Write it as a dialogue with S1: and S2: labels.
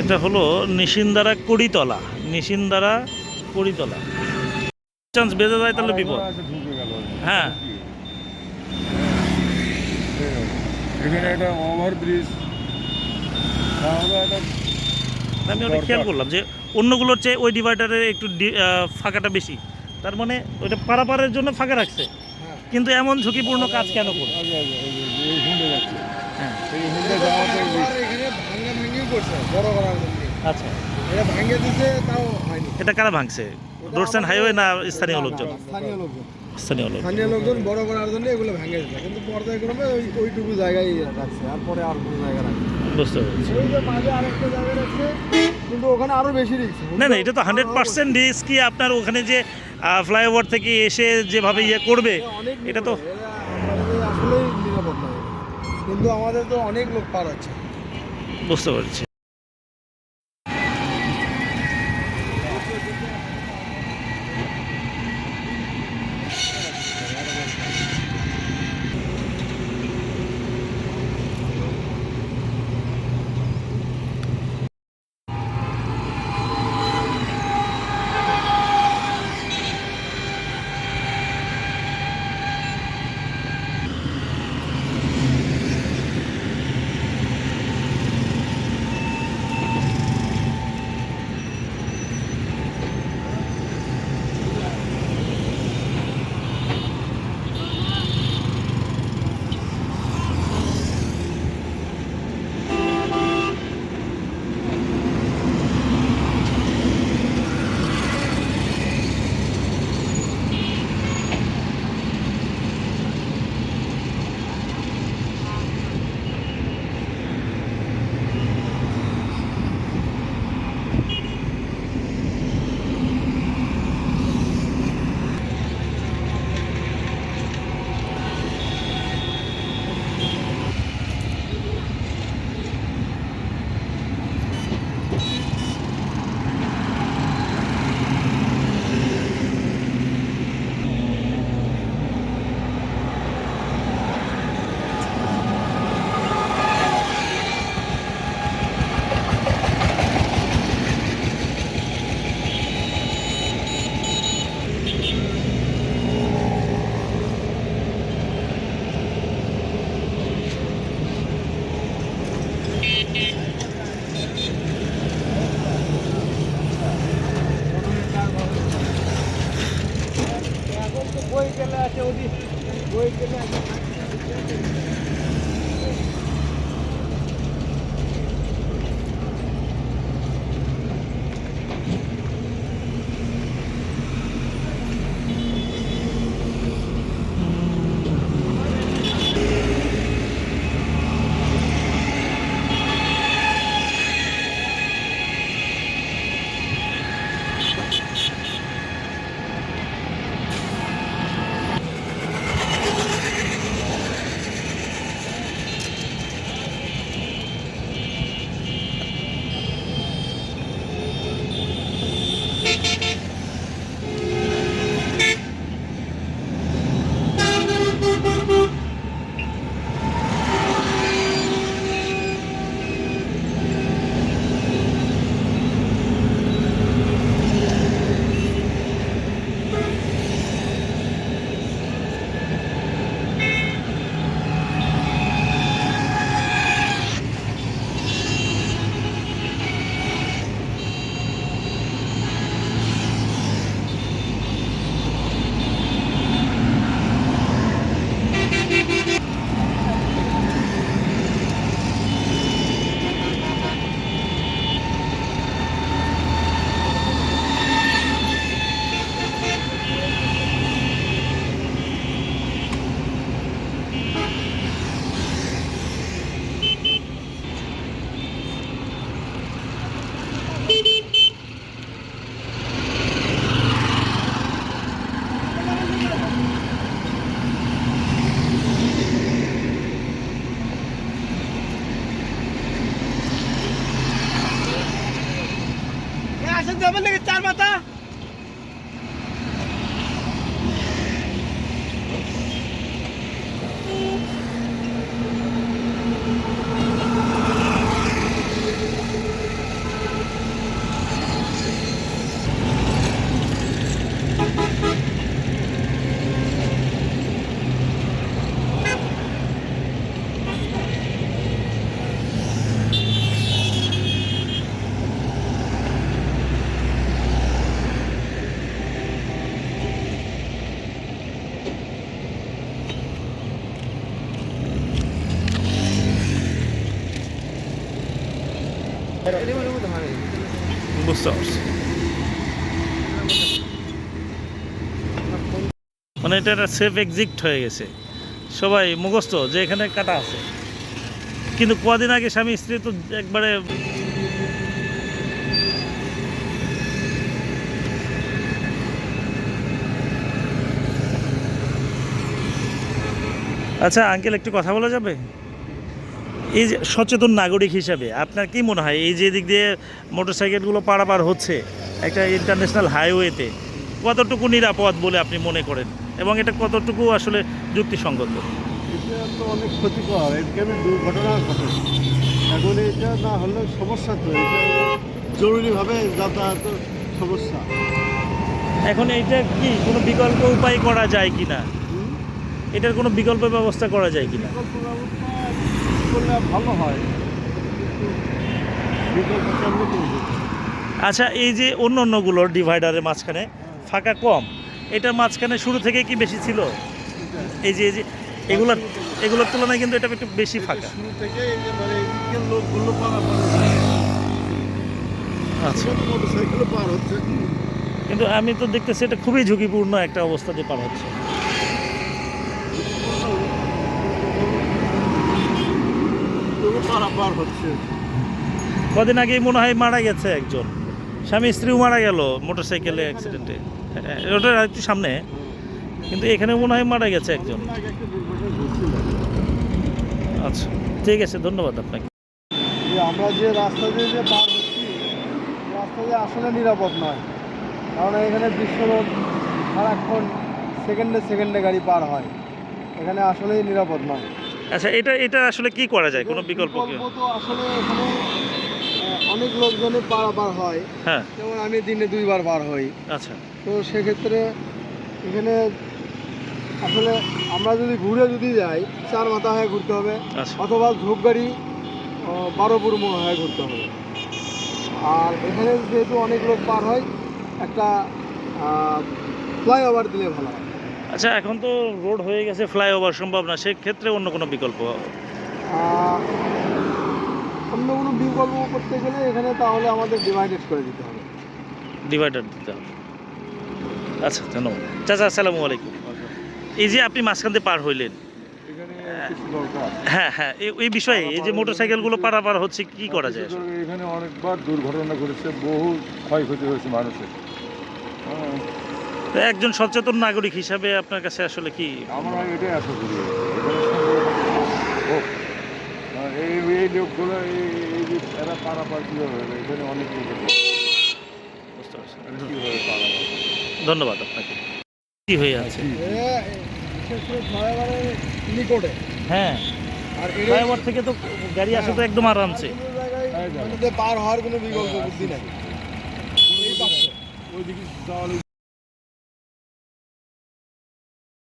S1: এটা হলো নিশিন্দারা কড়িতলা নিশিন্দারা কড়িতলা। চান্স বেঁধে যায় তাহলে বিপদ। হ্যাঁ।
S2: এখানে একটা ওভার ব্রিজ
S1: আমি ওটা খেয়াল করলাম যে অন্যগুলোর চেয়ে ওই ডিভাইডারে একটু ফাঁকাটা বেশি। তার মানে ওইটা পারাপারের জন্য ফাঁকা রাখছে।
S2: হ্যাঁ।
S1: কিন্তু এমন ঝুঁকিপূর্ণ কাজ কেন
S2: যাচ্ছে।
S1: হ্যাঁ।
S3: করছে বড় করার জন্য
S1: আচ্ছা।
S3: এটা দিছে তাও হয়নি।
S1: এটা কারা ভাঙছে? রোডস অ্যান্ড হাইওয়ে না স্থানীয় লোকজন?
S3: স্থানীয় লোকজন।
S1: স্থানীয় লোক
S3: স্থানীয় লোকজন বড় করার জন্য এগুলো ভেঙে দিচ্ছে কিন্তু পর্যায়ক্রমে ওই ওইটুকু জায়গায় রাখছে আর পরে আর কোনো জায়গা রাখছে
S1: বুঝতে পেরেছি।
S3: ওই যে মাঝে আরেকটা জায়গা রাখছে কিন্তু ওখানে আরও বেশি রিক্স
S1: না না এটা তো হান্ড্রেড পার্সেন্ট রিস্কই আপনার ওখানে যে ফ্লাইওভার থেকে এসে যেভাবে ইয়ে করবে এটা তো
S3: আসলেই নিরাপদ কিন্তু আমাদের তো অনেক লোক পার হচ্ছে
S1: বুঝতে পারছি।
S3: जबल लगे चार माता।
S1: বুঝতে পারছি মানে এটা একটা সেফ এক্সিট হয়ে গেছে। সবাই মুখস্থ যে এখানে কাটা আছে। কিন্তু কদিন আগে স্বামী স্ত্রী তো একবারে আচ্ছা আঙ্কেল একটু কথা বলা যাবে? এই যে সচেতন নাগরিক হিসাবে আপনার কি মনে হয় এই যে দিক দিয়ে মোটরসাইকেলগুলো পারাপার হচ্ছে একটা ইন্টারন্যাশনাল হাইওয়েতে কতটুকু নিরাপদ বলে আপনি মনে করেন এবং এটা কতটুকু আসলে যুক্তিসঙ্গত?
S3: এটা তো অনেক ক্ষতিকর এখানে দুর্ঘটনা ঘটে? এখন এটা না হলে সমস্যা তো এটা জরুরিভাবে যাতায়াতের সমস্যা।
S1: এখন এইটা কি কোনো বিকল্প উপায় করা যায় কি না এটার কোনো বিকল্প ব্যবস্থা করা যায় কি না
S3: বিকল্প ব্যবস্থা করলে ভালো হয়।
S1: আচ্ছা এই যে অন্য অন্যগুলোর ডিভাইডারের মাঝখানে ফাঁকা কম এটার মাঝখানে শুরু থেকে কি বেশি ছিল? এই যে এই যে এগুলোর এগুলোর তুলনায় কিন্তু এটা একটু বেশি ফাঁকা।
S3: শুরু থেকে মানে লোকগুলো
S1: আচ্ছা।
S3: পার হচ্ছে।
S1: কিন্তু আমি তো দেখতেছি এটা খুবই ঝুঁকিপূর্ণ একটা অবস্থাতে পার হচ্ছে।
S3: পারাপার হচ্ছে।
S1: কদিন আগেই মনে হয় মারা গেছে একজন। স্বামী স্ত্রীও মারা গেল মোটরসাইকেলে অ্যাক্সিডেন্টে ওটা একটু সামনে। কিন্তু এখানে মনে হয় মারা গেছে একজন।
S3: আগে
S1: আচ্ছা ঠিক আছে ধন্যবাদ আপনাকে।
S3: আমরা যে রাস্তা দিয়ে যে পার হচ্ছি রাস্তা দিয়ে আসলে নিরাপদ নয়। কারণ এখানে বিশ্বরোড সারাক্ষণ সেকেন্ডে সেকেন্ডে গাড়ি পার হয়। এখানে আসলেই নিরাপদ নয়।
S1: আচ্ছা এটা এটা আসলে কি করা যায়? কোনো বিকল্প কি?
S3: আসলে অনেক লোকজনই পারাপার হয়।
S1: হ্যাঁ।
S3: যেমন আমি দিনে দুইবার বার হই।
S1: আচ্ছা।
S3: তো সেক্ষেত্রে এখানে আসলে আমরা যদি ঘুরে যদি যাই চার মাথা হয়ে ঘুরতে হবে।
S1: আচ্ছা।
S3: অথবা ঝোপগাড়ি বারোপুর মোড় হয়ে ঘুরতে হবে। আর এখানে যেহেতু অনেক লোক পার হয় একটা ফ্লাইওভার দিলে ভালো হয়।
S1: আচ্ছা এখন তো রোড হয়ে গেছে ফ্লাইওভার সম্ভব না সেক্ষেত্রে অন্য কোনো বিকল্প?
S3: অন্য কোনো বিকল্প করতে গেলে এখানে তাহলে আমাদের ডিভাইডেড করে দিতে হবে।
S1: ডিভাইডার দিতে হবে। আচ্ছা ধন্যবাদ। চাচা আসসালামু আলাইকুম। এই যে আপনি মাঝখান দিয়ে পার হইলেন। হ্যাঁ হ্যাঁ এই- বিষয়ে এই যে মোটরসাইকেলগুলো পারাপার হচ্ছে কি করা যায়
S2: এখানে অনেকবার দুর্ঘটনা ঘটেছে বহু ক্ষয়ক্ষতি হয়েছে মানুষের।
S1: একজন সচেতন নাগরিক হিসাবে আপনার কাছে আসলে কি
S2: আমরা এটাই আশা করি এই লোকগুলো এই এই যে এরা পারাপার কীভাবে এখানে অনেক
S1: বুঝতে পারছি ধন্যবাদ আপনাকে কি হয়ে আছে হ্যাঁ ফ্লাইওভার থেকে তো গাড়ি আসে তো একদম আরামসে
S3: কোনো জায়গায় মানে পার হওয়ার কোনো বিকল্প বুদ্ধি নেই